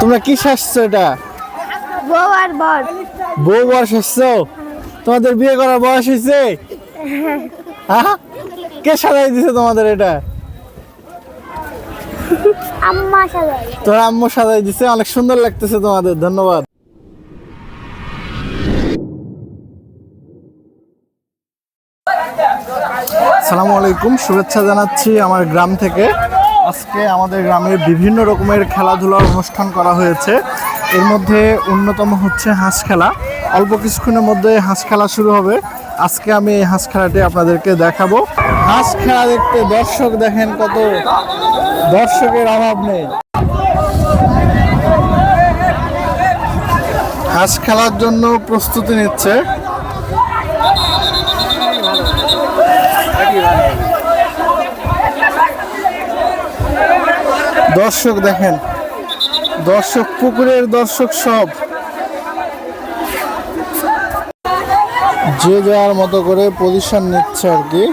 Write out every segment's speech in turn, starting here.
তোমরা কি শাসছো এটা? বউ আর বর। বউ তোমাদের বিয়ে করার বয়স হয়েছে? হ্যাঁ কে সাজাই দিছে তোমাদের এটা? আম্মা সাজাই। তোর আম্মু সাজাই দিছে অনেক সুন্দর লাগতেছে তোমাদের ধন্যবাদ। সালামু আলাইকুম শুভেচ্ছা জানাচ্ছি আমার গ্রাম থেকে। আজকে আমাদের গ্রামে বিভিন্ন রকমের খেলাধুলার অনুষ্ঠান করা হয়েছে। এর মধ্যে অন্যতম হচ্ছে হাঁস খেলা। অল্প কিছুক্ষণের মধ্যে হাঁস খেলা শুরু হবে। আজকে আমি এই হাঁস খেলাটি আপনাদেরকে দেখাবো। হাঁস খেলা দেখতে দর্শক দেখেন কত দর্শকের অভাব নেই। হাঁস খেলার জন্য প্রস্তুতি নিচ্ছে। দর্শক দেখেন, দর্শক পুকুরের দর্শক সব। যে যার মতো করে পজিশন নিচ্ছে আর কি।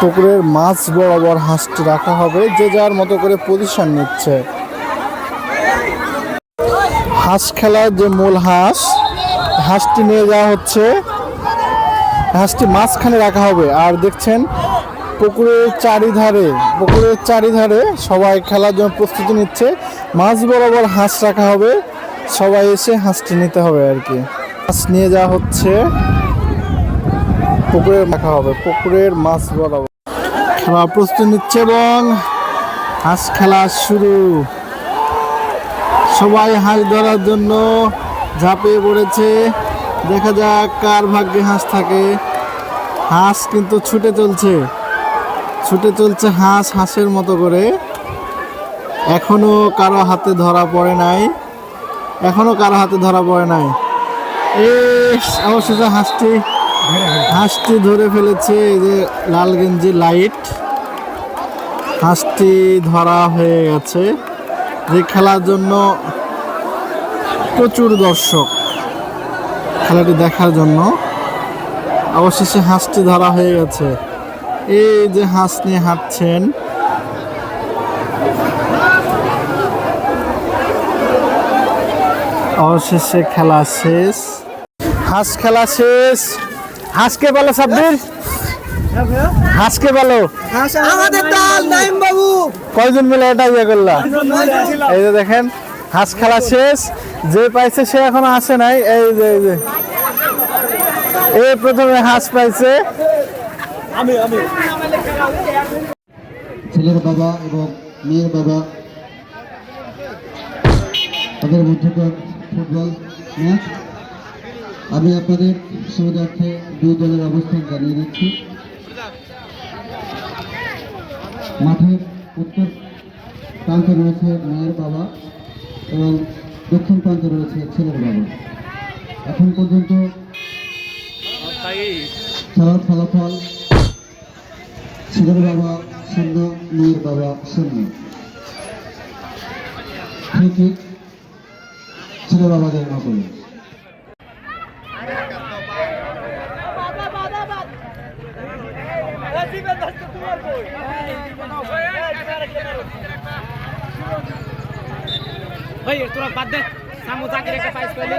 পুকুরের মাছ বরাবর হাঁসটি রাখা হবে, যে যার মতো করে পজিশন নিচ্ছে। হাঁস খেলার যে মূল হাঁস, হাঁসটি নিয়ে যাওয়া হচ্ছে। হাঁসটি মাঝখানে রাখা হবে। আর দেখছেন পুকুরের চারিধারে পুকুরের চারিধারে সবাই খেলার জন্য প্রস্তুতি নিচ্ছে। মাছ বরাবর হাঁস রাখা হবে। সবাই এসে হাঁসটি নিতে হবে আর কি। হাঁস নিয়ে যাওয়া হচ্ছে। পুকুরে রাখা হবে। পুকুরের মাছ বরাবর। খেলা প্রস্তুতি নিচ্ছে এবং হাঁস খেলা শুরু। সবাই হাঁস ধরার জন্য ঝাঁপিয়ে পড়েছে। দেখা যাক কার ভাগ্যে হাঁস থাকে। হাঁস কিন্তু ছুটে চলছে। ছুটে চলছে হাঁস হাঁসের মতো করে। এখনও কারও হাতে ধরা পড়ে নাই। এখনও কারও হাতে ধরা পড়ে নাই। এ অবশেষে হাঁসটি হাঁসটি ধরে ফেলেছে এই যে লাল গেঞ্জি লাইট। হাঁসটি ধরা হয়ে গেছে। যে খেলার জন্য প্রচুর দর্শক খেলাটি দেখার জন্য। অবশেষে হাঁসটি ধরা হয়ে গেছে। এই যে হাঁস নিয়ে হাঁটছেন। অবশেষে খেলা শেষ। হাঁস খেলা শেষ। হাঁসকে বলো সাব্বির? হাঁসকে বলো? আমাদের দল নাইম বাবু। কয়জন মিলে এটা ইয়ে করলাম এই যে দেখেন হাঁস খেলা শেষ। যে পাইছে সে এখনও আসে নাই। এই যে এই যে। এই প্রথমে হাঁস পাইছে। ছেলের বাবা এবং মেয়ের বাবা। তাদের মধ্যকার ফুটবল ম্যাচ। আমি আপনাদের সুবিধার্থে দুই দলের অবস্থান জানিয়ে দিচ্ছি। মাঠের উত্তর প্রান্তে রয়েছে মেয়ের বাবা এবং দক্ষিণ প্রান্তে রয়েছে ছেলের বাবা। এখন পর্যন্ত খেলার ফলাফল ছেলের বাবা শূন্য মেয়ের বাবা শূন্য ঠিক ছেলে বাবাদের নকল ভাই, তোরা বাদ দে। সামু জাকির একটা পাইস পেলে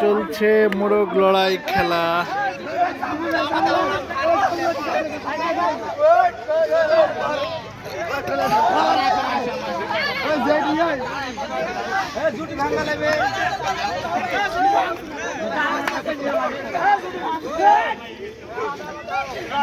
চলছে মোরগ লড়াই খেলা। ভাঙা লাগবে